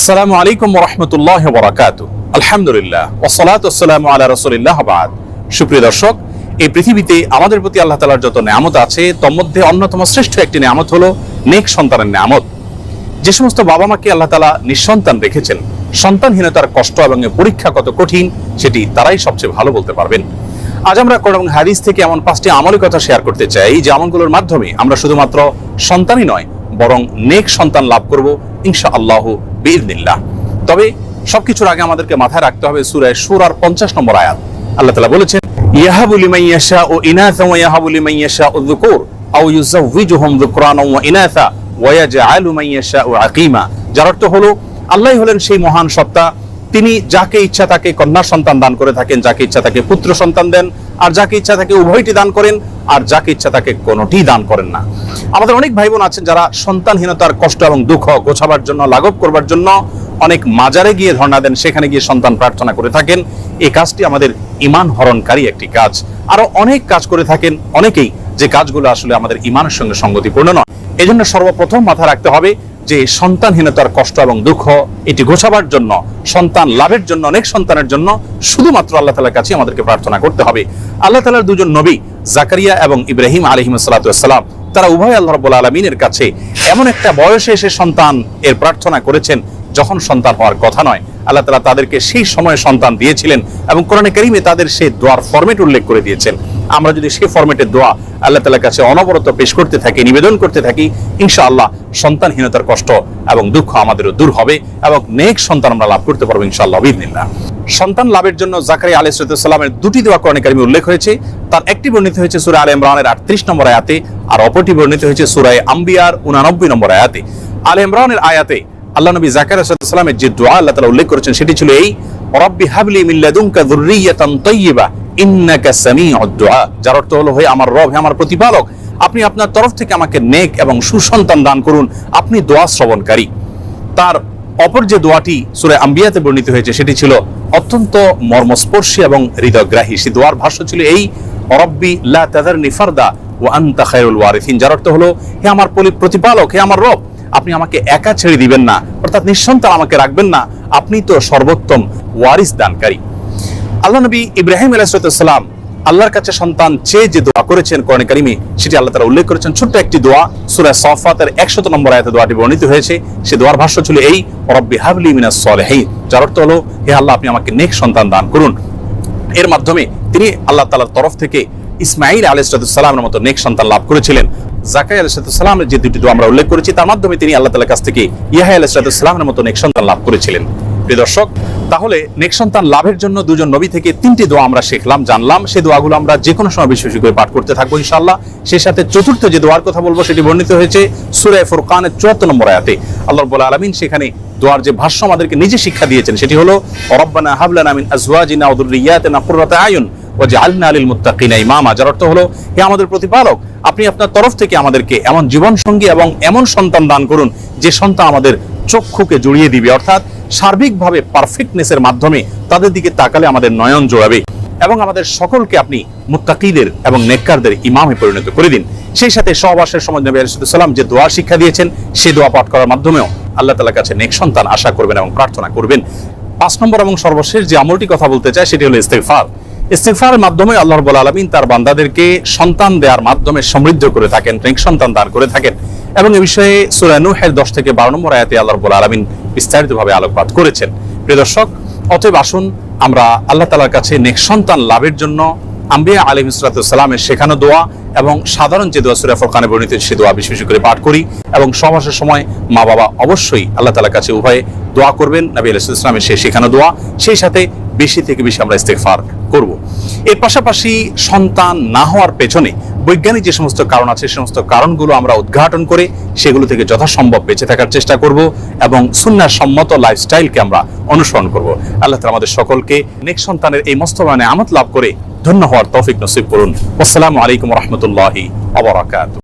আসসালামু আলাইকুম রহমতুল্লাহ বরাকাত আলহামদুলিল্লাহ। ওসলাত আসসালামু আলা রসুলিল্লাহ বাদ। সুপ্রিয় দর্শক, এই পৃথিবীতে আমাদের প্রতি আল্লাহ তালার যত নিয়ামত আছে, তোর মধ্যে অন্যতম শ্রেষ্ঠ একটি নিয়ামত হলো নেক সন্তানের নিয়ামত। যে সমস্ত বাবা মাকে আল্লাহ তালা নিঃসন্তান রেখেছেন, সন্তানহীনতার কষ্ট এবং পরীক্ষা কত কঠিন, সেটি তারাই সবচেয়ে ভালো বলতে পারবেন। আজ আমরা কোরআন হাদিস থেকে এমন পাঁচটি আমলের কথা শেয়ার করতে চাই, যে আমলগুলোর মাধ্যমে আমরা শুধুমাত্র সন্তানই নয়, বরং নেক সন্তান লাভ করব ইনশা আল্লাহ বিদিল্লাহ তবে সবকিছুর আগে আমাদেরকে মাথায় রাখতে হবে সুরায় সুরার পঞ্চাশ নম্বর আয়াত। আল্লাহ তালা বলেছেন, ইয়াহাবু লিমান ইয়াশাউ ইনাথা ওয়া ইয়াহাবু লিমান ইয়াশাউ যুকুর, আও ওয়া মান ইয়াশাউ আকিমা। যার অর্থ হলো আল্লাহ হলেন সেই মহান সত্তা। তিনি যাকে ইচ্ছা তাকে কন্যা সন্তান দান করে থাকেন, যাকে ইচ্ছা তাকে পুত্র সন্তান দেন, আর যাকে ইচ্ছা তাকে উভয়টি দান করেন। আর যাকে ইচ্ছা তাকে কোনোটি দান করেন না। আমাদের অনেক ভাই বোন আছেন যারা সন্তানহীনতার কষ্ট এবং দুঃখ গোছাবার জন্য, লাঘব করবার জন্য অনেক মাজারে গিয়ে ধর্ণা দেন, সেখানে গিয়ে সন্তান প্রার্থনা করে থাকেন। এই কাজটি আমাদের ইমান হরণকারী একটি কাজ। আরও অনেক কাজ করে থাকেন অনেকেই, যে কাজগুলো আসলে আমাদের ইমানের সঙ্গে সঙ্গতিপূর্ণ নয়। এজন্য সর্বপ্রথম মাথা রাখতে হবে যে সন্তানহীনতার কষ্ট এবং দুঃখ, এটি ঘোষাবার জন্য, সন্তান লাভের জন্য, অনেক সন্তানের জন্য শুধুমাত্র আল্লাহ তালার কাছে আমাদেরকে প্রার্থনা করতে হবে। আল্লাহ তালার দুজন নবী, জাকারিয়া এবং ইব্রাহিম আলহিম সালাতাম তারা উভয় আল্লাহ রব্বুল আলমিনের কাছে এমন একটা বয়সে এসে সন্তান এর প্রার্থনা করেছেন যখন সন্তান হওয়ার কথা নয়। আল্লাহ তালা তাদেরকে সেই সময়ে সন্তান দিয়েছিলেন এবং কোরআনে করিমে তাদের সেই দোয়ার ফরমেট উল্লেখ করে দিয়েছেন। আমরা যদি সেই ফরমেটের দোয়া আল্লাহ তালার কাছে অনবরত পেশ করতে থাকি, নিবেদন করতে থাকি, ইনশাআল্লাহ সন্তানহীনতার কষ্ট এবং দুঃখ আমাদেরও দূর হবে এবং নেক সন্তান আমরা লাভ করতে পারব ইনশাআল্লাহ বিদিনিল্লাহ সন্তান লাভের জন্য জাকারিয়া আলী সালামের দুটি দোয়া কোরআনে কারিমে উল্লেখ হয়েছে। তার একটি বর্ণিত হয়েছে সুরা আল ইমরানের আটত্রিশ নম্বর আয়াতে আর অপরটি বর্ণিত হয়েছে সুরায় আম্বিয়ার উনানব্বই নম্বর আয়াতে। আল ইমরানের আয়াতে আল্লাহ নবী জাকারিয়া সালামের যে দোয়া আল্লাহ তালা উল্লেখ করেছেন সেটি ছিল এই, রব্বি হাবলি মিল্লাদুনকা যুররিয়াতান তাইয়্যিবা ইন্নাকা সামিউদ দুআ যার অর্থ হলো, হে আমার রব, হে আমার প্রতিপালক, আপনি আপনার তরফ থেকে আমাকে নেক এবং সুসন্তান দান করুন। আপনি দোয়া শ্রবণকারী। তার অপর যে দোয়াটি সুরে আম্বিয়াতে বর্ণিত হয়েছে, সেটি ছিল অত্যন্ত মর্মস্পর্শী এবং হৃদয়গ্রাহী। সে দোয়ার ভাষ্য ছিল এই, রব্বি লা তাদারনি ফারদা ওয়া আনতা খায়রুল ওয়ারিসিন। যার অর্থ হলো, হে আমার পলি- প্রতিপালক, হে আমার রব, আপনি আমাকে একা ছেড়ে দিবেন না। অর্থাৎ নিঃসন্তান আমাকে রাখবেন না। আপনি তো সর্বোত্তম ওয়ারিস দানকারী। আল্লাহ নবী ইব্রাহিম আলাইসালাম আল্লাহর কাছে সন্তান চেয়ে যে দোয়া করেছেন কোরআন কারিমে, সেটি আল্লাহ তারা উল্লেখ করেছেন। ছোট্ট একটি দোয়া, সূরা সফাতের 100 নম্বর আয়াতে দোয়াটি বর্ণিত হয়েছে। সে দোয়ার ভাষ্য ছিল এই, রব্বি হাবলি মিনাস সলিহিন যার অর্থ হলো, হে আল্লাহ, আপনি আমাকে নেক সন্তান দান করুন। এর মাধ্যমে তিনি আল্লাহ তালার তরফ থেকে ইসমাইল আলাইহিসসালামের মতো নেক সন্তান লাভ করেছিলেন। জাকাই আলাইহিসসালামের যে দুটি দোয়া আমরা উল্লেখ করেছি, তার মাধ্যমে তিনি আল্লাহ তালার কাছ থেকে ইয়াহয়া আলাইহিসসালামের মতো নেক সন্তান লাভ করেছিলেন। প্রিয় দর্শক তাহলে নেক সন্তান লাভের জন্য দুজন নবী থেকে তিনটি দোয়া আমরা শিখলাম, জানলাম। সেই দোয়াগুলো আমরা যে কোনো সময় বেশি বেশি করে পাঠ করতে থাকব ইনশাআল্লাহ। সে সাথে চতুর্থ যে দোয়ার কথা বলব, সেটি বর্ণিত হয়েছে সূরা ফুরকানের 74 নম্বর আয়াতে। আল্লাহ রাব্বুল আলামিন সেখানে দোয়ার যে ভাষ্য আমাদেরকে নিজে শিক্ষা দিয়েছেন, সেটি হলো, রব্বানা হাবলানা মিন আজওয়াজিনা ওয়া যুররিয়াতিনা কুররাতা আয়ুন ওয়াজআলনা লিল মুত্তাকিনা ইমামা। যার অর্থ হলো, হে আমাদের প্রতিপালক, আপনি আপনার তরফ থেকে আমাদেরকে এমন জীবন সঙ্গী এবং এমন সন্তান দান করুন, যে সন্তান আমাদের চক্ষুকে জড়িয়ে দিবে, অর্থাৎ সার্বিকভাবে পারফেক্টনেসের মাধ্যমে তাদের দিকে তাকালে আমাদের নয়ন জোড়াবে এবং আমাদের সকলকে আপনি মুত্তাকিদের এবং নেককারদের ইমামে পরিণত করে দিন। সেই সাথে সহবাসের সময় নবী আলাইহিস সালাম যে দোয়া শিক্ষা দিয়েছেন সেই দোয়া পাঠ করার মাধ্যমেও আল্লাহ তাআলার কাছে নেক সন্তান আশা করবেন এবং প্রার্থনা করবেন। পাঁচ নম্বর এবং সর্বশেষ যে আমলটি কথা বলতে চাই, সেটি হলো ইস্তেগফার। ইস্তেগফারের মাধ্যমে আল্লাহ রাব্বুল আলামিন তার বান্দাদেরকে সন্তান দেওয়ার মাধ্যমে সমৃদ্ধ করে থাকেন, নেক সন্তান দান করে থাকেন। এবং এ বিষয়ে সূরা নূহের 10 থেকে 12 নম্বর আয়াতে আল্লাহ রাব্বুল আলামিন বিস্তারিতভাবে আলোকপাত করেছেন। প্রিয় দর্শক, অতএব আসুন আমরা আল্লাহ তাআলার কাছে নেক সন্তান লাভের জন্য আম্বিয়া আলী সালামের শেখানো দোয়া এবং সাধারণ যে দোয়া সুরা ফরকানে বর্ণিত, সে দোয়া বেশি বেশি করে পাঠ করি এবং সমাসের সময় মা বাবা অবশ্যই আল্লাহ তালার কাছে উভয়ে দোয়া করবেন। নবী ইসলামের সেই শেখানো দোয়া, সেই সাথে বেশি থেকে বেশি আমরা ইস্তেগফার করব। এর পাশাপাশি সন্তান না হওয়ার পেছনে বৈজ্ঞানিক যে সমস্ত কারণ আছে, সে সমস্ত কারণগুলো আমরা উদ্ঘাটন করে সেগুলো থেকে যথাসম্ভব বেঁচে থাকার চেষ্টা করব এবং সুন্নার সম্মত লাইফস্টাইলকে আমরা অনুসরণ করব। আল্লাহ তাআলা আমাদের সকলকে নেক সন্তানের এই মস্তবানে আমত লাভ করে ধন্য হওয়ার তৌফিক নসিব করুন। আসসালামু আলাইকুম রহমতুল্লাহি আবরাকাত